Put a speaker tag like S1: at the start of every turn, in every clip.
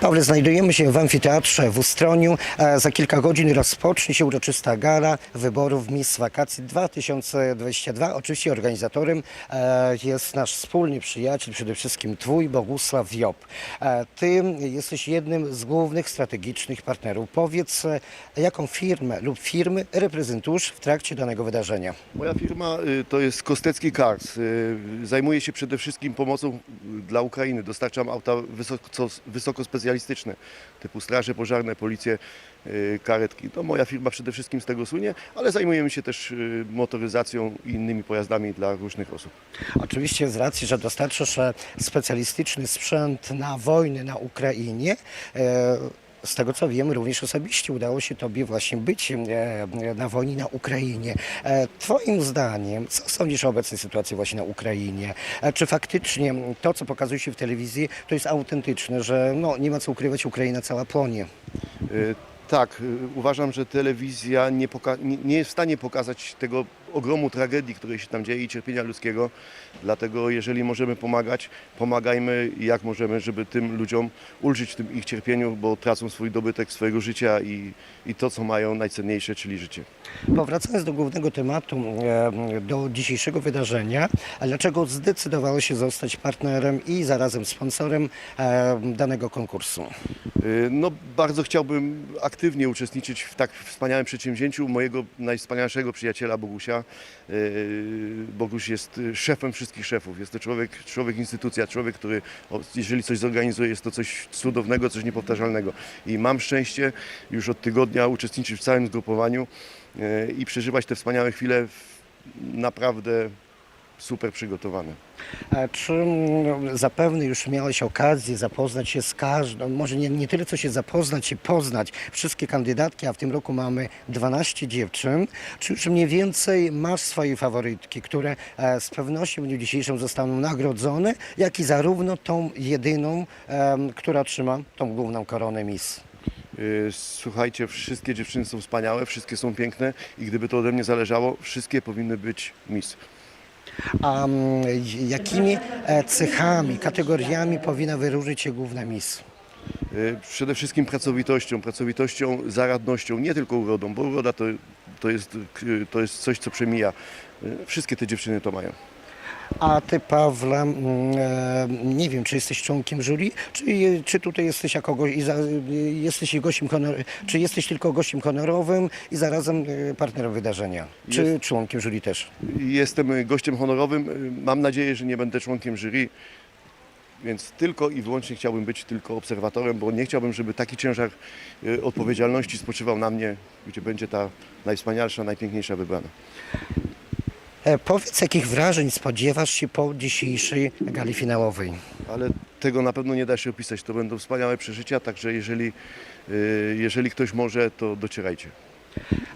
S1: Pawle, znajdujemy się w amfiteatrze w Ustroniu. Za kilka godzin rozpocznie się uroczysta gala wyborów Miss Wakacji 2022. Oczywiście organizatorem e, jest nasz wspólny przyjaciel, przede wszystkim twój, Bogusław Job. E, Ty jesteś jednym z głównych strategicznych partnerów. Powiedz, e, jaką firmę lub firmy reprezentujesz w trakcie danego wydarzenia?
S2: Moja firma y, to jest Kostecki Cars. Y, Zajmuję się przede wszystkim pomocą dla Ukrainy. Dostarczam auta wysoko, wysokospecjalistyczne, typu straże pożarne, policje, y, karetki. To moja firma przede wszystkim z tego słynie, ale zajmujemy się też y, motoryzacją i innymi pojazdami dla różnych osób.
S1: Oczywiście z racji, że dostarczasz e, specjalistyczny sprzęt na wojnę na Ukrainie, e, z tego co wiem, również osobiście udało się Tobie właśnie być e, na wojnie na Ukrainie. E, Twoim zdaniem, co sądzisz o obecnej sytuacji właśnie na Ukrainie? E, Czy faktycznie to, co pokazuje się w telewizji, to jest autentyczne, że no, nie ma co ukrywać, Ukraina cała płonie?
S2: Tak, uważam, że telewizja nie- nie jest w stanie pokazać tego ogromu tragedii, której się tam dzieje i cierpienia ludzkiego. Dlatego jeżeli możemy pomagać, pomagajmy jak możemy, żeby tym ludziom ulżyć w tym ich cierpieniu, bo tracą swój dobytek swojego życia i, i to, co mają najcenniejsze, czyli życie.
S1: Powracając do głównego tematu, e, do dzisiejszego wydarzenia, dlaczego zdecydowałeś się zostać partnerem i zarazem sponsorem e, danego konkursu?
S2: Y, No, bardzo chciałbym aktywnie uczestniczyć w tak wspaniałym przedsięwzięciu mojego najwspanialszego przyjaciela Bogusia. Y, Boguś jest szefem wszystkich szefów. Jest to człowiek, człowiek instytucja, człowiek, który jeżeli coś zorganizuje, jest to coś cudownego, coś niepowtarzalnego. I mam szczęście już od tygodnia uczestniczyć w całym zgrupowaniu y, i przeżywać te wspaniałe chwile naprawdę super przygotowane.
S1: E, Czy zapewne już miałeś okazję zapoznać się z każdą, może nie, nie tyle co się zapoznać, się poznać wszystkie kandydatki, a w tym roku mamy 12 dziewczyn. Czy już mniej więcej masz swoje faworytki, które e, z pewnością w dniu dzisiejszym zostaną nagrodzone, jak i zarówno tą jedyną, która trzyma tą główną koronę Miss?
S2: Y, Słuchajcie, wszystkie dziewczyny są wspaniałe, wszystkie są piękne i gdyby to ode mnie zależało, wszystkie powinny być Miss.
S1: A mm, jakimi e, cechami, kategoriami powinna wyróżnić się główna Miss?
S2: Y, Przede wszystkim pracowitością, pracowitością, zaradnością, nie tylko urodą, bo uroda to, to, jest, to jest coś, co przemija. Y, Wszystkie te dziewczyny to mają.
S1: A ty, Pawle, mm, e, nie wiem, czy jesteś członkiem jury, czy, czy tutaj jesteś jako go, i za, jesteś gościem honor, czy jesteś tylko gościem honorowym i zarazem e, partnerem wydarzenia? Czy
S2: Jest-
S1: członkiem jury też?
S2: Jestem y, gościem honorowym, mam nadzieję, że nie będę członkiem jury, więc tylko i wyłącznie chciałbym być tylko obserwatorem, bo nie chciałbym, żeby taki ciężar odpowiedzialności spoczywał na mnie, gdzie będzie ta najwspanialsza, najpiękniejsza wybrana.
S1: E, powiedz, jakich wrażeń spodziewasz się po dzisiejszej gali finałowej?
S2: ale tego na pewno nie da się opisać. To będą wspaniałe przeżycia, także jeżeli, y, jeżeli ktoś może, to docierajcie.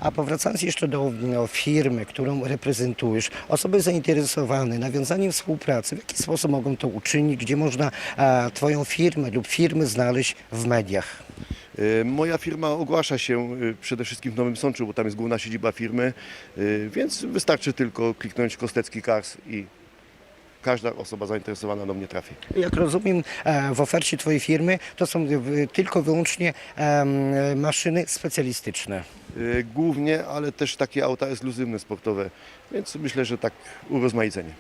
S1: A powracając jeszcze do no, firmy, którą reprezentujesz, osoby zainteresowane nawiązaniem współpracy, w jaki sposób mogą to uczynić, gdzie można e, Twoją firmę lub firmy znaleźć w mediach?
S2: Y, Moja firma ogłasza się y, przede wszystkim w Nowym Sączu, bo tam jest główna siedziba firmy, y, więc wystarczy tylko kliknąć Kostecki Cars i każda osoba zainteresowana do mnie trafi.
S1: Jak rozumiem, e, w ofercie Twojej firmy to są tylko wyłącznie maszyny specjalistyczne.
S2: Głównie, ale też takie auta ekskluzywne, sportowe, więc myślę, że tak urozmaicenie.